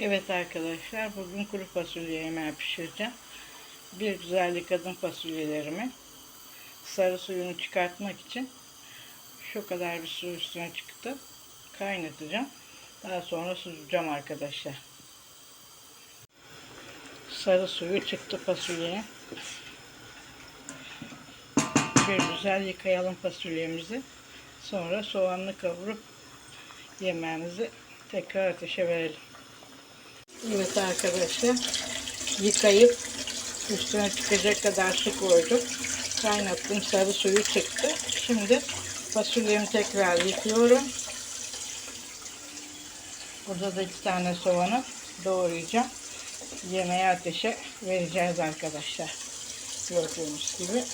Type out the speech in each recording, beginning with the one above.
Evet arkadaşlar bugün kuru fasulye yemeği pişireceğim. Bir güzel yıkadım fasulyelerimi. Sarı suyunu çıkartmak için şu kadar bir su üstüne çıktı. Kaynatacağım. Daha sonra süzeceğim arkadaşlar. Sarı suyu çıktı fasulyeye. Bir güzel yıkayalım fasulyemizi. Sonra soğanlı kavurup yemeğimizi tekrar ateşe verelim. Evet arkadaşlar yıkayıp üstüne çıkacak kadar su koydum. Kaynattım sarı suyu çıktı. Şimdi fasulyemi tekrar yıkıyorum. Burada da iki tane soğanı doğrayacağım. Yemeği ateşe vereceğiz arkadaşlar. Gördüğünüz gibi.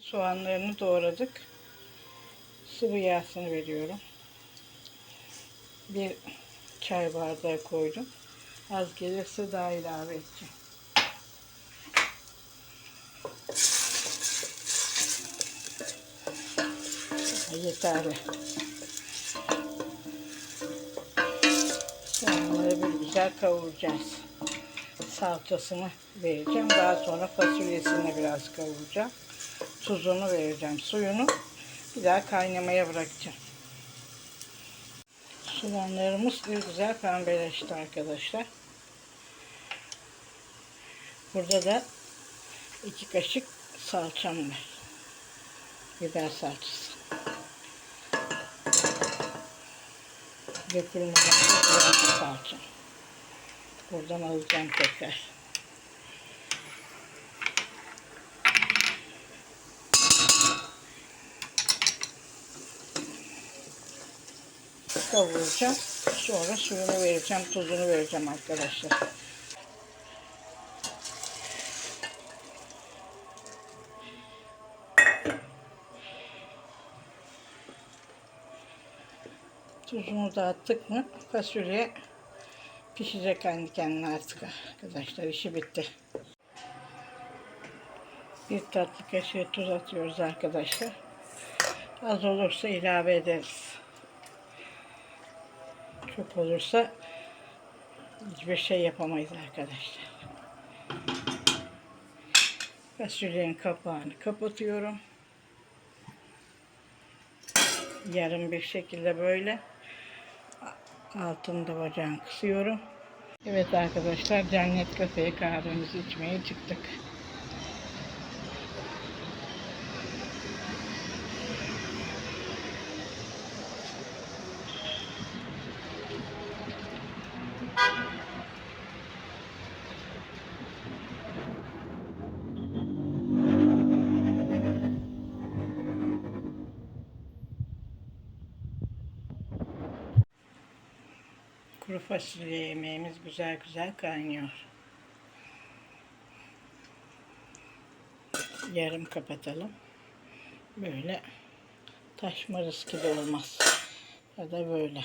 Soğanlarını doğradık. Sıvı yağsını veriyorum. Bir çay bardağı koydum. Az gelirse daha ilave edeceğim. Yeterli. Soğanları bir güzel kavuracağız. Salçasını vereceğim. Daha sonra fasulyesini biraz kavuracağım. Tuzunu vereceğim. Suyunu bir daha kaynamaya bırakacağım. Soğanlarımız güzel pembeleşti arkadaşlar. Burada da iki kaşık salçam var. Biber salçası. Dökülmeden salça. Buradan alacağım tekrar. Kavuracağım. Sonra suyunu vereceğim, tuzunu vereceğim arkadaşlar. Tuzunu da attık mı fasulye pişecek kendi kendine artık arkadaşlar. işi bitti. Bir tatlı kaşığı tuz atıyoruz arkadaşlar. Az olursa ilave ederiz. Çok olursa hiçbir şey yapamayız arkadaşlar. Fasulyenin kapağını kapatıyorum. Yarım bir şekilde böyle altında bacağını kısıyorum. Evet arkadaşlar cennet kafeye kahvemizi içmeye çıktık. Kuru fasulye yemeğimiz güzel güzel kaynıyor. Yarım kapatalım. Böyle taşma riski de olmaz. Ya da böyle.